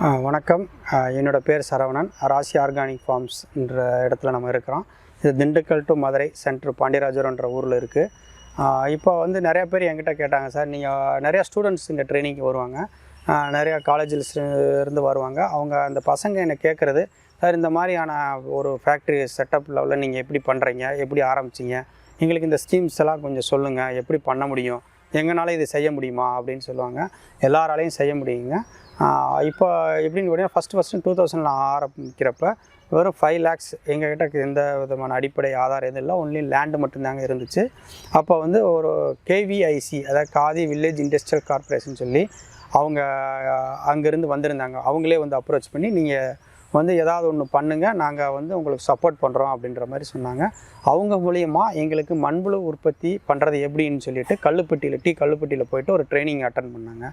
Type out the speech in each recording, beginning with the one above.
வணக்கம். என்னோடய பேர் சரவணன். ராசி ஆர்கானிக் ஃபார்ம்ஸ் என்ற இடத்துல நம்ம இருக்கிறோம். இது திண்டுக்கல் டு மதுரை சென்ட்ரு பாண்டியராஜரன்ற ஊரில் இருக்குது இப்போ வந்து நிறைய பேர் என்கிட்ட கேட்டாங்க சார் நீங்கள் நிறையா ஸ்டூடெண்ட்ஸ் இங்கே ட்ரைனிங்க்கு வருவாங்க. நிறையா காலேஜில் இருந்து வருவாங்க. அவங்க அந்த பசங்க என்னை கேட்குறது சார் இந்த மாதிரியான ஒரு ஃபேக்ட்ரி செட்டப் லெவலில் நீங்கள் எப்படி பண்ணுறீங்க எப்படி ஆரம்பிச்சீங்க? எங்களுக்கு இந்த ஸ்கீம்ஸ் எல்லாம் கொஞ்சம் சொல்லுங்கள் எப்படி பண்ண முடியும்? எங்களால் இது செய்ய முடியுமா? அப்படின்னு சொல்லுவாங்க. எல்லாராலையும் செய்ய முடியுங்க. இப்போ எப்படின்னு கேட்டிங்கன்னா ஃபஸ்ட்டு ஃபஸ்ட்டு டூ தௌசண்டில் ஆரம்பிக்கிறப்ப வெறும் ஃபைவ் லேக்ஸ் எங்ககிட்ட எந்த விதமான அடிப்படை ஆதாரம் எதுவும் இல்லை. ஒன்லி லேண்டு மட்டும்தாங்க இருந்துச்சு. அப்போ வந்து ஒரு கேவிஐசி அதாவது காதி வில்லேஜ் இண்டஸ்ட்ரியல் கார்ப்பரேஷன் சொல்லி அவங்க அங்கேருந்து வந்திருந்தாங்க. அவங்களே வந்து அப்ரோச் பண்ணி நீங்கள் வந்து ஏதாவது ஒன்று பண்ணுங்கள் நாங்கள் வந்து உங்களுக்கு சப்போர்ட் பண்ணுறோம் அப்படின்ற மாதிரி சொன்னாங்க. அவங்க மூலயமா எங்களுக்கு மண்புழு உற்பத்தி பண்ணுறது எப்படின்னு சொல்லிட்டு கல்லுப்பட்டியில் டீ கல்லுப்பட்டியில் போயிட்டு ஒரு ட்ரைனிங் அட்டன் பண்ணாங்க.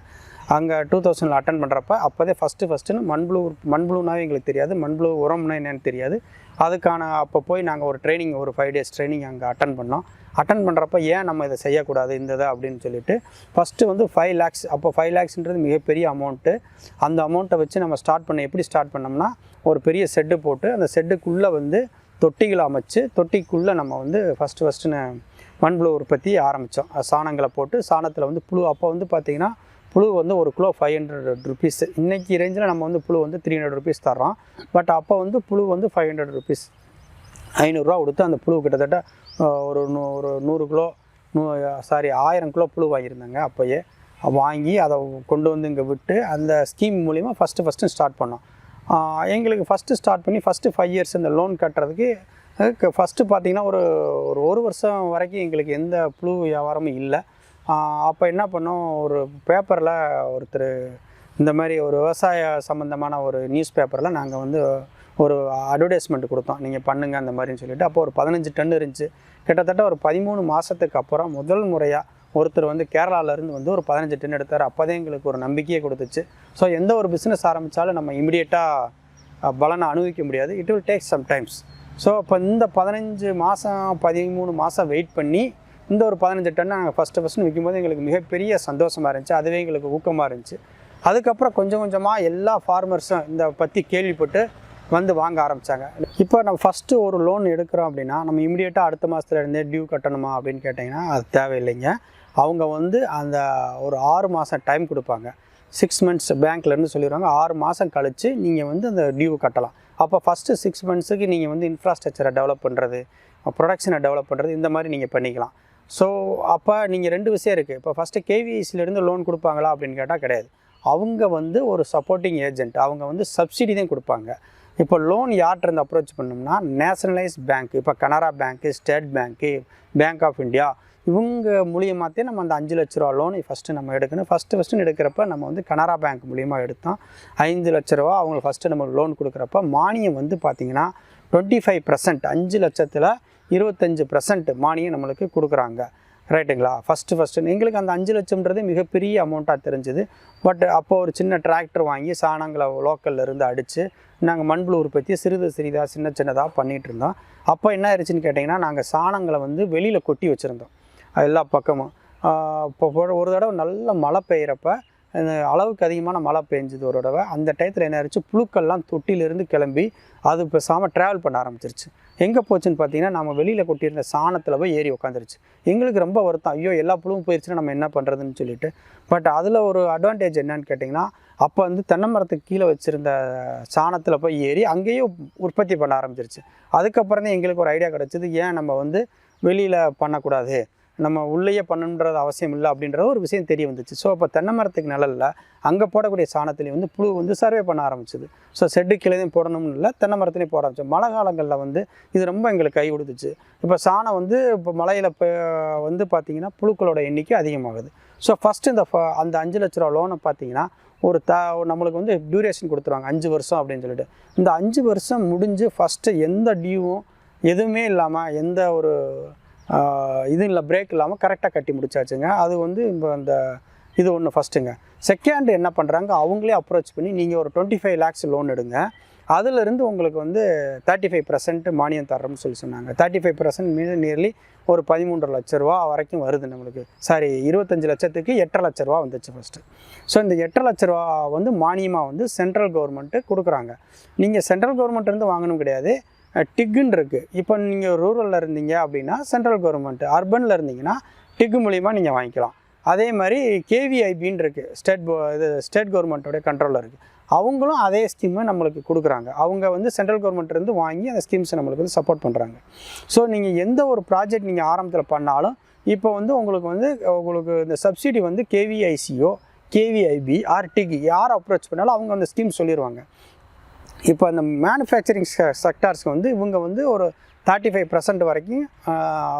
அங்கே டூ தௌசண்டில் அட்டன் பண்ணுறப்ப அப்போதே ஃபஸ்ட்டு ஃபஸ்ட்டுன்னு மண்புழு உற்- மண்புழுனாவே எங்களுக்கு தெரியாது. மண்புழு உரம்னா என்னென்னு தெரியாது. அதுக்கான அப்போ போய் நாங்கள் ஒரு ட்ரைனிங் ஒரு ஃபைவ் டேஸ் ட்ரைனிங் அங்கே அட்டன் பண்ணோம். அட்டன் பண்ணுறப்ப ஏன் நம்ம இதை செய்யக்கூடாது இந்த இதை அப்படின்னு சொல்லிட்டு ஃபஸ்ட்டு வந்து ஃபைவ் லேக்ஸ் அப்போ ஃபைவ் லேக்ஸ்ன்றது மிகப்பெரிய அமௌண்ட்டு அந்த அமௌண்ட்டை வச்சு நம்ம ஸ்டார்ட் பண்ண எப்படி ஸ்டார்ட் பண்ணோம்னா ஒரு பெரிய செட்டு போட்டு அந்த செட்டுக்குள்ளே வந்து தொட்டிகளை அமைச்சு தொட்டிக்குள்ளே நம்ம வந்து ஃபஸ்ட்டு ஃபஸ்ட்டுன்னு மண்புழு உற்பத்தி ஆரம்பித்தோம் சாணங்களை போட்டு சாணத்தில் வந்து புழு அப்போ வந்து பார்த்திங்கன்னா புழு வந்து ஒரு கிலோ ஃபைவ் ஹண்ட்ரட் ருபீஸ் இன்றைக்கி ரேஞ்சில் நம்ம வந்து புழு வந்து த்ரீ ஹண்ட்ரட் ருபீஸ் தர்றோம். பட் அப்போ வந்து புழு வந்து ஃபைவ் ஹண்ட்ரட் ருபீஸ் ஐநூறுரூவா கொடுத்து அந்த புழு கிட்டத்தட்ட ஒரு நூ ஒரு நூறு கிலோ நூ சாரி ஆயிரம் கிலோ புழு வாங்கியிருந்தாங்க அப்போயே. வாங்கி அதை கொண்டு வந்து இங்கே விட்டு அந்த ஸ்கீம் மூலிமா ஃபஸ்ட்டு ஃபஸ்ட்டு ஸ்டார்ட் பண்ணோம். எங்களுக்கு ஃபஸ்ட்டு ஸ்டார்ட் பண்ணி ஃபஸ்ட்டு ஃபைவ் இயர்ஸ் இந்த லோன் கட்டுறதுக்கு ஃபஸ்ட்டு பார்த்தீங்கன்னா ஒரு ஒரு ஒரு வருஷம் வரைக்கும் எங்களுக்கு எந்த புழு வியாபாரமும் இல்லை. அப்போ என்ன பண்ணோம்? ஒரு பேப்பரில் ஒருத்தர் இந்த மாதிரி ஒரு விவசாய சம்மந்தமான ஒரு நியூஸ் பேப்பரில் நாங்கள் வந்து ஒரு அட்வர்டைஸ்மெண்ட் கொடுத்தோம். நீங்கள் பண்ணுங்கள் அந்த மாதிரின்னு சொல்லிட்டு. அப்போ ஒரு பதினஞ்சு டன் இருந்துச்சு. கிட்டத்தட்ட ஒரு பதிமூணு மாதத்துக்கு அப்புறம் முதல் முறையாக ஒருத்தர் வந்து கேரளாவிலேருந்து வந்து ஒரு பதினஞ்சு டன் எடுத்தார். அப்போதான் எங்களுக்கு ஒரு நம்பிக்கையை கொடுத்துச்சு. ஸோ எந்த ஒரு பிஸ்னஸ் ஆரம்பித்தாலும் நம்ம இமிடியேட்டாக பலனை அனுபவிக்க முடியாது. It will take some times so இப்போ இந்த பதினஞ்சு மாதம் பதிமூணு மாதம் வெயிட் பண்ணி இந்த ஒரு பதினஞ்சு டன்னை நாங்கள் ஃபஸ்ட்டு ஃபஸ்ட்டு விற்கும்போது எங்களுக்கு மிகப்பெரிய சந்தோஷமாக இருந்துச்சு. அதுவே எங்களுக்கு ஊக்கமாக இருந்துச்சு. அதுக்கப்புறம் கொஞ்சம் கொஞ்சமாக எல்லா ஃபார்மர்ஸும் இந்த பற்றி கேள்விப்பட்டு வந்து வாங்க ஆரம்பித்தாங்க இப்போ நம்ம ஃபஸ்ட்டு ஒரு லோன் எடுக்கிறோம் அப்படின்னா நம்ம இமீடியட்டாக அடுத்த மாதத்துல இருந்தே டியூ கட்டணுமா அப்படின்னு கேட்டிங்கன்னா அது தேவையில்லைங்க. அவங்க வந்து அந்த ஒரு ஆறு மாதம் டைம் கொடுப்பாங்க. சிக்ஸ் மந்த்ஸ் பேங்க்லேருந்து சொல்லிடுவாங்க. ஆறு மாதம் கழித்து நீங்கள் வந்து அந்த டியூ கட்டலாம். அப்போ ஃபஸ்ட்டு சிக்ஸ் மந்த்ஸுக்கு நீங்கள் வந்து இன்ஃப்ராஸ்ட்ரக்சரை டெவலப் பண்ணுறது ப்ரொடக்ஷனை டெவலப் பண்ணுறது இந்த மாதிரி நீங்கள் பண்ணிக்கலாம். ஸோ அப்போ நீங்கள் ரெண்டு விஷயம் இருக்குது இப்போ ஃபஸ்ட்டு கேவிஎஸ்சிலேருந்து லோன் கொடுப்பாங்களா அப்படின்னு கேட்டால் கிடையாது. அவங்க வந்து ஒரு சப்போர்ட்டிங் ஏஜென்ட் அவங்க வந்து சப்சிடி தான் கொடுப்பாங்க. இப்போ லோன் யார்கிட்ட இருந்து அப்ரோச் பண்ணோம்னா நேஷனலைஸ் பேங்க் இப்போ கனரா பேங்க்கு state bank bank of India இவங்க மூலியமாத்தே நம்ம அந்த அஞ்சு லட்ச ரூபா லோன் ஃபஸ்ட்டு நம்ம எடுக்கணும். ஃபஸ்ட்டு ஃபஸ்ட்டு எடுக்கிறப்ப நம்ம வந்து கனரா பேங்க் மூலியமாக எடுத்தோம். ஐந்து லட்ச ரூபா அவங்களுக்கு ஃபஸ்ட்டு நம்ம லோன் கொடுக்குறப்ப மானியம் வந்து பார்த்திங்கன்னா டுவெண்ட்டி ஃபைவ் பர்சன்ட் அஞ்சு லட்சத்தில் இருபத்தஞ்சு பர்சன்ட் மானியம் நம்மளுக்கு கொடுக்குறாங்க. ரைட்டுங்களா ஃபஸ்ட்டு ஃபஸ்ட்டு எங்களுக்கு அந்த அஞ்சு லட்சம்ன்றது மிகப்பெரிய அமௌண்ட்டாக தெரிஞ்சுது. பட் அப்போ ஒரு சின்ன டிராக்டர் வாங்கி சாணங்களை லோக்கலில் இருந்து அடித்து நாங்கள் மண்புழு உற்பத்தி சிறிது சிறிதாக சின்ன சின்னதாக பண்ணிகிட்டு இருந்தோம். அப்போ என்ன ஆயிடுச்சுன்னு கேட்டிங்கன்னா நாங்கள் சாணங்களை வந்து வெளியில் கொட்டி வச்சுருந்தோம். எல்லா பக்கமும். இப்போ ஒரு- தடவை நல்ல மழை பெய்கிறப்ப அளவுக்கு அதிகமான மழை பெஞ்சுது ஒரு தடவை. அந்த டயத்தில் என்ன ஆயிடுச்சு புழுக்கள்லாம் தொட்டிலிருந்து கிளம்பி அது பேசாமல் ட்ராவல் பண்ண ஆரம்பிச்சிருச்சு. எங்கே போச்சுன்னு பார்த்தீங்கன்னா நம்ம வெளியில் கொட்டியிருந்த சாணத்தில் போய் ஏறி உட்காந்துருச்சு எங்களுக்கு ரொம்ப வருத்தம். ஐயோ எல்லா புழுவும் போயிடுச்சுன்னா நம்ம என்ன பண்ணுறதுன்னு சொல்லிட்டு. பட் அதில் ஒரு அட்வான்டேஜ் என்னன்னு கேட்டிங்கன்னா அப்போ வந்து தென்னை மரத்துக்கு கீழே வச்சுருந்த சாணத்தில் போய் ஏறி அங்கேயும் உற்பத்தி பண்ண ஆரம்பிச்சிருச்சு. அதுக்கப்புறம் தான் எங்களுக்கு ஒரு ஐடியா கிடச்சிது. ஏன் நம்ம வந்து வெளியில் பண்ணக்கூடாது? நம்ம உள்ளேயே பண்ணணுன்றது அவசியம் இல்லை அப்படின்ற ஒரு விஷயம் தெரிய வந்துச்சு. ஸோ அப்போ தென்னை மரத்துக்கு நிழலில் அங்கே போடக்கூடிய சாணத்துலேயும் வந்து புழு வந்து சர்வே பண்ண ஆரம்பிச்சது. ஸோ செட்டு கீழேயும் போடணும்னு இல்லை தென்னை மரத்துலேயும் போட ஆரம்பிச்சோம் மழை காலங்களில் வந்து இது ரொம்ப எங்களுக்கு கை கொடுத்துச்சு. இப்போ சாணம் வந்து இப்போ மலையில் இப்போ வந்து பார்த்திங்கன்னா புழுக்களோட எண்ணிக்கை அதிகமாகுது. ஸோ ஃபஸ்ட்டு இந்த ஃப- அந்த அஞ்சு லட்ச ரூபா லோனை பார்த்தீங்கன்னா ஒரு த நம்மளுக்கு வந்து டியூரேஷன் கொடுத்துருவாங்க. அஞ்சு வருஷம் அப்படின்னு சொல்லிட்டு. இந்த அஞ்சு வருஷம் முடிஞ்சு ஃபஸ்ட்டு எந்த டியூவும் எதுவுமே இல்லாமல் எந்த ஒரு இது இல்லை பிரேக் இல்லாமல் கரெக்டாக கட்டி முடிச்சாச்சுங்க. அது வந்து இப்போ அந்த இது ஒன்று ஃபஸ்ட்டுங்க செகண்ட் என்ன பண்ணுறாங்க அவங்களே அப்ரோச் பண்ணி நீங்கள் ஒரு டுவெண்ட்டி ஃபைவ் லேக்ஸ் லோன் எடுங்க. அதிலிருந்து உங்களுக்கு வந்து தேர்ட்டி ஃபைவ் பர்சன்ட் மானியம் தர்றோம்னு சொல்லி சொன்னாங்க. தேர்ட்டி ஃபைவ் பர்சன்ட் மீது நியர்லி ஒரு பதிமூன்று லட்ச ரூபா வரைக்கும் வருது நம்மளுக்கு. சாரி இருபத்தஞ்சு லட்சத்துக்கு எட்டரை லட்ச ரூபா வந்துச்சு ஃபஸ்ட்டு ஸோ இந்த எட்டரை லட்ச ரூபா வந்து மானியமாக வந்து சென்ட்ரல் கவர்மெண்ட்டு கொடுக்குறாங்க. நீங்கள் சென்ட்ரல் கவர்மெண்ட் இருந்து வாங்கணும் கிடையாது. டிக்குன்னு இருக்குது இப்போ நீங்கள் ரூரலில் இருந்தீங்க அப்படின்னா சென்ட்ரல் கவர்மெண்ட் அர்பனில் இருந்தீங்கன்னா டிக்கு மூலிமா நீங்கள் வாங்கிக்கலாம். அதே மாதிரி கேவிஐபின்னு இருக்குது ஸ்டேட் இது ஸ்டேட் கவர்மெண்ட்டோடைய கண்ட்ரோலில் இருக்குது அவங்களும் அதே ஸ்கீமை நம்மளுக்கு கொடுக்குறாங்க. அவங்க வந்து சென்ட்ரல் கவர்மெண்ட்லேருந்து வாங்கி அந்த ஸ்கீம்ஸை நம்மளுக்கு வந்து சப்போர்ட் பண்ணுறாங்க ஸோ நீங்கள் எந்த ஒரு ப்ராஜெக்ட் நீங்கள் ஆரம்பத்தில் பண்ணாலும் இப்போ வந்து உங்களுக்கு வந்து உங்களுக்கு இந்த சப்சிடி வந்து கேவிஐசியோ கேவிஐபி ஆர்டிக்கு யார் அப்ரோச் பண்ணாலும் அவங்க அந்த ஸ்கீம் சொல்லிடுவாங்க இப்போ அந்த மேனுஃபேக்சரிங் செக்டார்ஸ்க்கு வந்து இவங்க வந்து ஒரு தேர்ட்டி ஃபைவ் பர்சன்ட் வரைக்கும்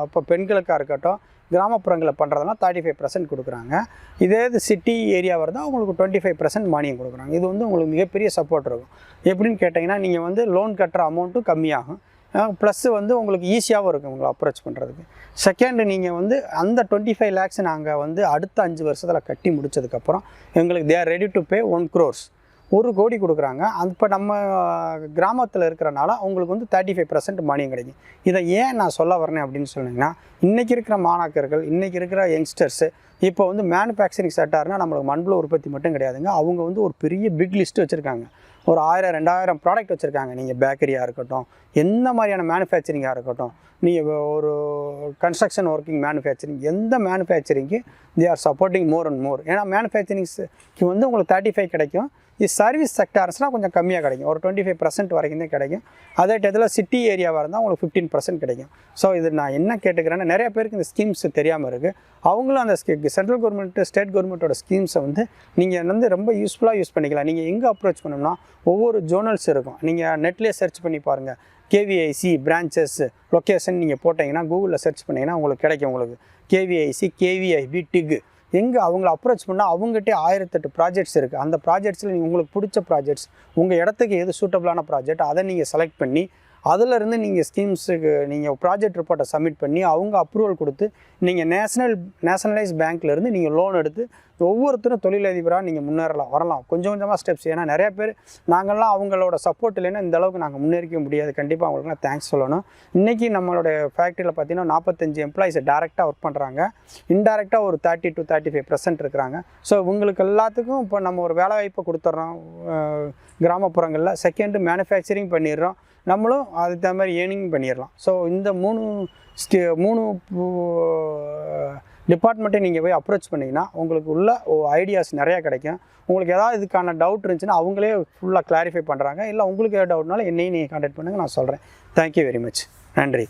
இப்போ பெண்களுக்காக இருக்கட்டும் கிராமப்புறங்களில் பண்ணுறதுலாம் தேர்ட்டி ஃபைவ் பர்சன்ட் கொடுக்குறாங்க. இதே இது சிட்டி ஏரியா வருதா உங்களுக்கு டுவெண்ட்டி ஃபைவ் பர்சன்ட் மானியம் கொடுக்குறாங்க. இது வந்து உங்களுக்கு மிகப்பெரிய சப்போர்ட் இருக்கும். எப்படின்னு கேட்டிங்கன்னா நீங்கள் வந்து லோன் கட்டுற அமௌண்ட்டும் கம்மியாகும். ப்ளஸ்ஸு வந்து உங்களுக்கு ஈஸியாகவும் இருக்கும் உங்களை அப்ரோச் பண்ணுறதுக்கு செகண்டு நீங்கள் வந்து அந்த டுவெண்ட்டி ஃபைவ் லேக்ஸ் நாங்கள் வந்து அடுத்த அஞ்சு வருஷத்தில் கட்டி முடிச்சதுக்கப்புறம் எங்களுக்கு they are ready to pay one crores ஒரு கோடி கொடுக்குறாங்க. இப்போ நம்ம கிராமத்தில் இருக்கிறனால அவங்களுக்கு வந்து தேர்ட்டி ஃபைவ் பர்சன்ட் மானியம் கிடைக்கும். இதை ஏன் நான் சொல்ல வரேன் அப்படின்னு சொன்னீங்கன்னா இன்றைக்கி இருக்கிற மாணாக்கர்கள் இன்றைக்கி இருக்கிற யங்ஸ்டர்ஸு இப்போ வந்து மேனுஃபேக்சரிங் செக்டார்னால் நம்மளுக்கு மண்புழு உற்பத்தி மட்டும் கிடையாதுங்க. அவங்க வந்து ஒரு பெரிய பிக் லிஸ்ட் வச்சுருக்காங்க. ஒரு ஆயிரம் ரெண்டாயிரம் ப்ராடக்ட் வச்சுருக்காங்க. நீங்கள் பேக்கரியாக இருக்கட்டும் எந்த மாதிரியான மேனுஃபேக்சரிங்காக இருக்கட்டும். நீங்கள் ஒரு கன்ஸ்ட்ரக்ஷன் ஒர்க்கிங் மேனுஃபேக்சரிங் எந்த மேனுஃபேக்சரிங்க்கு they are supporting more and more ஏன்னா மேனுஃபேக்சரிங்ஸ்க்கு வந்து உங்களுக்கு தேர்ட்டி ஃபைவ் கிடைக்கும். இது சர்வீஸ் செக்டார்ஸ்னால் கொஞ்சம் கம்மியாக கிடைக்கும். ஒரு டுவெண்ட்டி ஃபைவ் பர்சன்ட் வரைக்கும் தான் கிடைக்கும். அதே டயத்தில் சிட்டி ஏரியாவாக இருந்தால் உங்களுக்கு ஃபிஃப்டீன் பர்சன்ட் கிடைக்கும். ஸோ இது நான் என்ன கேட்டுக்கிறேன்னா நிறைய பேருக்கு இந்த ஸ்கீம்ஸ் தெரியாமல் இருக்குது அவங்களும் அந்த சென்ட்ரல் கவர்மெண்ட் ஸ்டேட் கவர்மெண்ட்டோட ஸ்கீம்ஸை வந்து நீங்கள் வந்து ரொம்ப யூஸ்ஃபுல்லாக யூஸ் பண்ணிக்கலாம். நீங்கள் எங்கே அப்ரோச் பண்ணணும்னா ஒவ்வொரு ஜோனல்ஸ் இருக்கும். நீங்கள் நெட்லேயே சர்ச் பண்ணி பாருங்கள் கேவிஐசி பிரான்ச்சஸ் லொக்கேஷன் நீங்கள் போட்டிங்கன்னா கூகுளில் சர்ச் பண்ணிங்கன்னா உங்களுக்கு கிடைக்கும் உங்களுக்கு. கேவிஐசி கேவிஐபி டிக் எங்கே அவங்கள அப்ரோச் பண்ணால் அவங்ககிட்டே ஆயிரத்தெட்டு ப்ராஜெக்ட்ஸ் இருக்குது அந்த ப்ராஜெக்ட்ஸில் நீங்கள் உங்களுக்கு பிடிச்ச ப்ராஜெக்ட்ஸ் உங்கள் இடத்துக்கு எது சூட்டபிளான ப்ராஜெக்ட் அதை நீங்கள் செலக்ட் பண்ணி அதிலிருந்து நீங்கள் ஸ்கீம்ஸுக்கு நீங்கள் ப்ராஜெக்ட் ரிப்போர்ட்டை சப்மிட் பண்ணி அவங்க அப்ரூவல் கொடுத்து நீங்கள் நேஷனல் நேஷனலைஸ் பேங்க்லேருந்து நீங்கள் லோன் எடுத்து ஒவ்வொருத்தரும் தொழிலதிபராக நீங்கள் முன்னேறலாம் வரலாம். கொஞ்சம் கொஞ்சமாக ஸ்டெப்ஸ் ஏன்னா நிறையா பேர் நாங்கள்லாம் அவங்களோட சப்போர்ட் இல்லைன்னா இந்த அளவுக்கு நாங்கள் முன்னேறிக்க முடியாது. கண்டிப்பாக அவங்களுக்குலாம் தேங்க்ஸ் சொல்லணும். இன்றைக்கி நம்மளோட ஃபேக்ட்ரியில் பார்த்தீங்கன்னா நாற்பத்தஞ்சு எம்ப்ளாயிஸை டேரெக்டாக ஒர்க் பண்ணுறாங்க இன்டெரக்டாக ஒரு thirty to thirty five percent இருக்கிறாங்க. ஸோ இவங்களுக்கு எல்லாத்துக்கும் இப்போ நம்ம ஒரு வேலை வாய்ப்பை கொடுத்துட்றோம் கிராமப்புறங்களில். செகண்டு மேனுஃபேக்சரிங் பண்ணிடுறோம். நம்மளும் அதுக்கு தகுந்த மாதிரி ஏர்னிங் பண்ணிடலாம். ஸோ இந்த மூணு ஸ்டே மூணு டிபார்ட்மெண்ட்டை நீங்கள் போய் அப்ரோச் பண்ணிங்கன்னா உங்களுக்கு உள்ள ஐடியாஸ் நிறையா கிடைக்கும். உங்களுக்கு ஏதாவது இதுக்கான டவுட் இருந்துச்சுன்னா அவங்களே ஃபுல்லாக கிளாரிஃபை பண்ணுறாங்க இல்லை உங்களுக்கு ஏதாவது டவுட்னாலும் என்னையும் நீங்கள் கான்டாக்ட் பண்ணுங்கள் நான் சொல்கிறேன் தேங்க்யூ வெரி மச் நன்றி.